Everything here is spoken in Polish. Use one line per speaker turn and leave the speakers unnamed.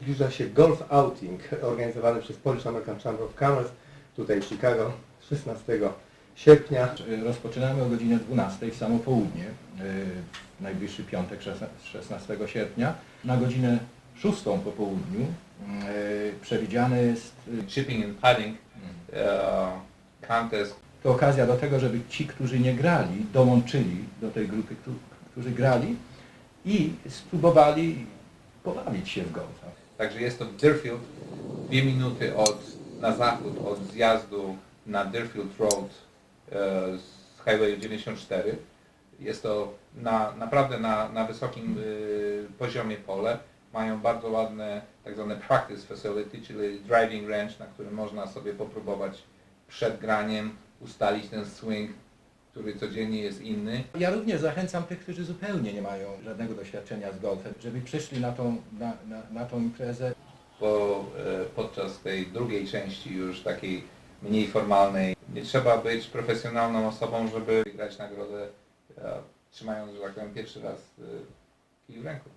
Zbliża się Golf Outing organizowany przez Polish American Chamber of Commerce tutaj w Chicago 16 sierpnia.
Rozpoczynamy o godzinie 12 w samo południe, yy, w najbliższy piątek, 16 sierpnia. Na godzinę 6 po południu yy, przewidziane jest
shipping and putting uh, contest.
To okazja do tego, żeby ci, którzy nie grali, dołączyli do tej grupy, którzy, grali i spróbowali pobawić się w golfa.
Także jest to Deerfield, dwie minuty od, na zachód od zjazdu na Deerfield Road e, z Highway 94. Jest to na, naprawdę na, na wysokim y, poziomie pole. Mają bardzo ładne tak zwane practice facility, czyli driving range, na którym można sobie popróbować przed graniem ustalić ten swing, który codziennie jest inny.
Ja również zachęcam tych, którzy zupełnie nie mają żadnego doświadczenia z golfem, żeby przyszli na tą, na, na, na tą imprezę.
bo e, podczas tej drugiej części już takiej mniej formalnej nie trzeba być profesjonalną osobą, żeby wygrać nagrodę e, trzymając, że tak powiem, pierwszy raz e, kij w ręku.